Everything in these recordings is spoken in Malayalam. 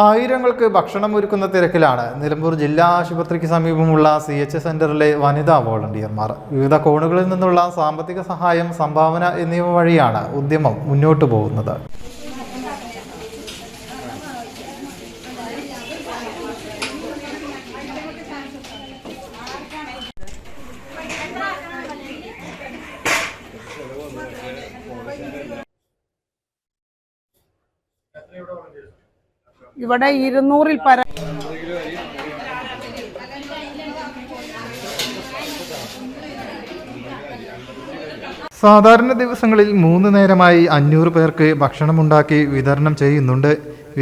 ആയിരങ്ങൾക്ക് ഭക്ഷണം ഒരുക്കുന്ന തിരക്കിലാണ്. നിലമ്പൂർ ജില്ലാ ആശുപത്രിക്ക് സമീപമുള്ള സി എച്ച് സെന്ററിലെ വനിതാ വോളണ്ടിയർമാർ. വിവിധ കോണുകളിൽ നിന്നുള്ള സാമ്പത്തിക സഹായം സംഭാവന എന്നിവ വഴിയാണ് ഉദ്യമം മുന്നോട്ടു പോകുന്നത്. ഇരുന്നൂറിൽ പര. സാധാരണ ദിവസങ്ങളിൽ മൂന്ന് നേരമായി അഞ്ഞൂറ് പേർക്ക് ഭക്ഷണമുണ്ടാക്കി വിതരണം ചെയ്യുന്നുണ്ട്.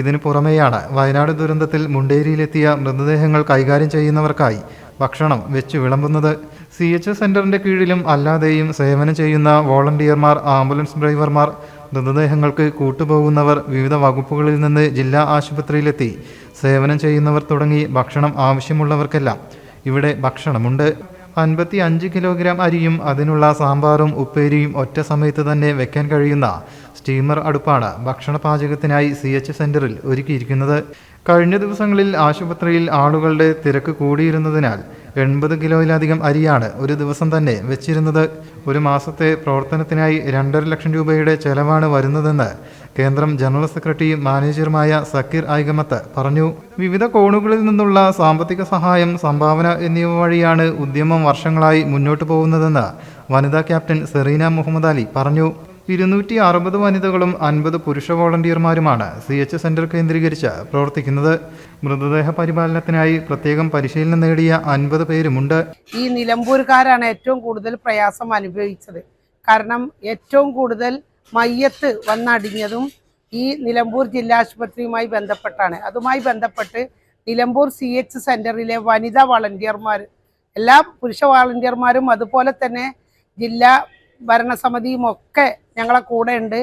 ഇതിനു പുറമെയാണ് വയനാട് ദുരന്തത്തിൽ മുണ്ടേരിയിലെത്തിയ മൃതദേഹങ്ങൾ കൈകാര്യം ചെയ്യുന്നവർക്കായി ഭക്ഷണം വെച്ച് വിളമ്പുന്നത്. സി എച്ച് സെന്ററിന്റെ കീഴിലും അല്ലാതെയും സേവനം ചെയ്യുന്ന വോളണ്ടിയർമാർ ആംബുലൻസ് ഡ്രൈവർമാർ മൃതദേഹങ്ങൾക്ക് കൂട്ടുപോകുന്നവർ വിവിധ വകുപ്പുകളിൽ നിന്ന് ജില്ലാ ആശുപത്രിയിലെത്തി സേവനം ചെയ്യുന്നവർ തുടങ്ങി ഭക്ഷണം ആവശ്യമുള്ളവർക്കെല്ലാം. ഇവിടെ ഭക്ഷണമുണ്ട്. അൻപത്തി അഞ്ച് കിലോഗ്രാം അരിയും അതിനുള്ള സാമ്പാറും ഉപ്പേരിയും ഒറ്റ സമയത്ത് തന്നെ വെക്കാൻ കഴിയുന്ന സ്റ്റീമർ അടുപ്പാണ് ഭക്ഷണ പാചകത്തിനായി സി എച്ച് സെന്ററിൽ ഒരുക്കിയിരിക്കുന്നത്. കഴിഞ്ഞ ദിവസങ്ങളിൽ ആശുപത്രിയിൽ ആളുകളുടെ തിരക്ക് കൂടിയിരുന്നതിനാൽ എൺപത് കിലോയിലധികം അരിയാണ് ഒരു ദിവസം തന്നെ വെച്ചിരുന്നത്. ഒരു മാസത്തെ പ്രവർത്തനത്തിനായി രണ്ടര ലക്ഷം രൂപയുടെ ചെലവാണ് വരുന്നതെന്ന് കേന്ദ്രം ജനറൽ സെക്രട്ടറിയും മാനേജറുമായ സക്കീർ ഐകമത്ത് പറഞ്ഞു. വിവിധ കോണുകളിൽ നിന്നുള്ള സാമ്പത്തിക സഹായം സംഭാവന എന്നിവ വഴിയാണ് ഉദ്യമം വർഷങ്ങളായി മുന്നോട്ടു പോകുന്നതെന്ന് വനിതാ ക്യാപ്റ്റൻ സെറീന മുഹമ്മദ് അലി പറഞ്ഞു. ഇരുന്നൂറ്റി അറുപത് വനിതകളും അൻപത് പുരുഷ വോളണ്ടിയർമാരുമാണ് സി എച്ച് സെന്റർ കേന്ദ്രീകരിച്ച് പ്രവർത്തിക്കുന്നത്. മൃതദേഹ പരിപാലനത്തിനായി പ്രത്യേകം പരിശീലനം നേടിയ അൻപത് പേരുമുണ്ട്. ഈ നിലമ്പൂർക്കാരാണ് ഏറ്റവും കൂടുതൽ പ്രയാസം അനുഭവിച്ചത്. കാരണം ഏറ്റവും കൂടുതൽ മയ്യത്ത് വന്നടിഞ്ഞതും ഈ നിലമ്പൂർ ജില്ലാ ആശുപത്രിയുമായി ബന്ധപ്പെട്ടാണ്. അതുമായി ബന്ധപ്പെട്ട് നിലമ്പൂർ സി എച്ച് സെന്ററിലെ വനിതാ വളണ്ടിയർമാർ എല്ലാ പുരുഷ വളണ്ടിയർമാരും അതുപോലെ തന്നെ ജില്ലാ ഭരണസമിതിയും ഒക്കെ ഞങ്ങളെ കൂടെ ഉണ്ട്.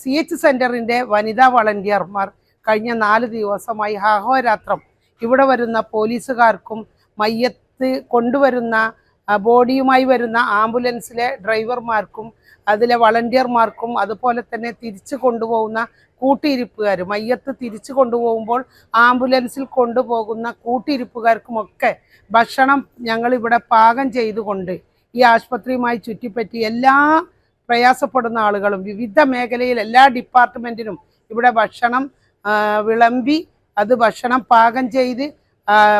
സി എച്ച് സെന്ററിന്റെ വനിതാ വളണ്ടിയർമാർ കഴിഞ്ഞ നാല് ദിവസമായി അഹോരാത്രം ഇവിടെ വരുന്ന പോലീസുകാർക്കും മയ്യത്ത് കൊണ്ടുവരുന്ന ബോഡിയുമായി വരുന്ന ആംബുലൻസിലെ ഡ്രൈവർമാർക്കും അതിലെ വളണ്ടിയർമാർക്കും അതുപോലെ തന്നെ തിരിച്ചു കൊണ്ടുപോകുന്ന കൂട്ടിയിരിപ്പുകാർ മയ്യത്ത് തിരിച്ചു കൊണ്ടുപോകുമ്പോൾ ആംബുലൻസിൽ കൊണ്ടുപോകുന്ന കൂട്ടിയിരിപ്പുകാർക്കുമൊക്കെ ഭക്ഷണം ഞങ്ങളിവിടെ പാകം ചെയ്തുകൊണ്ട് ഈ ആശുപത്രിയുമായി ചുറ്റിപ്പറ്റി എല്ലാ പ്രയാസപ്പെടുന്ന ആളുകളും വിവിധ മേഖലയിൽ എല്ലാ ഡിപ്പാർട്ട്മെന്റിനും ഇവിടെ ഭക്ഷണം വിളമ്പി അത് ഭക്ഷണം പാകം ചെയ്ത്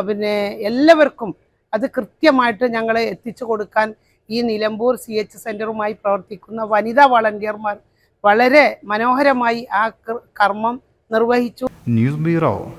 പിന്നെ എല്ലാവർക്കും അത് കൃത്യമായിട്ട് ഞങ്ങൾ എത്തിച്ചു കൊടുക്കാൻ ഈ നിലമ്പൂർ സി എച്ച് സെന്ററുമായി പ്രവർത്തിക്കുന്ന വനിതാ വളണ്ടിയർമാർ വളരെ മനോഹരമായി ആ കർമ്മം നിർവഹിച്ചു. News bureau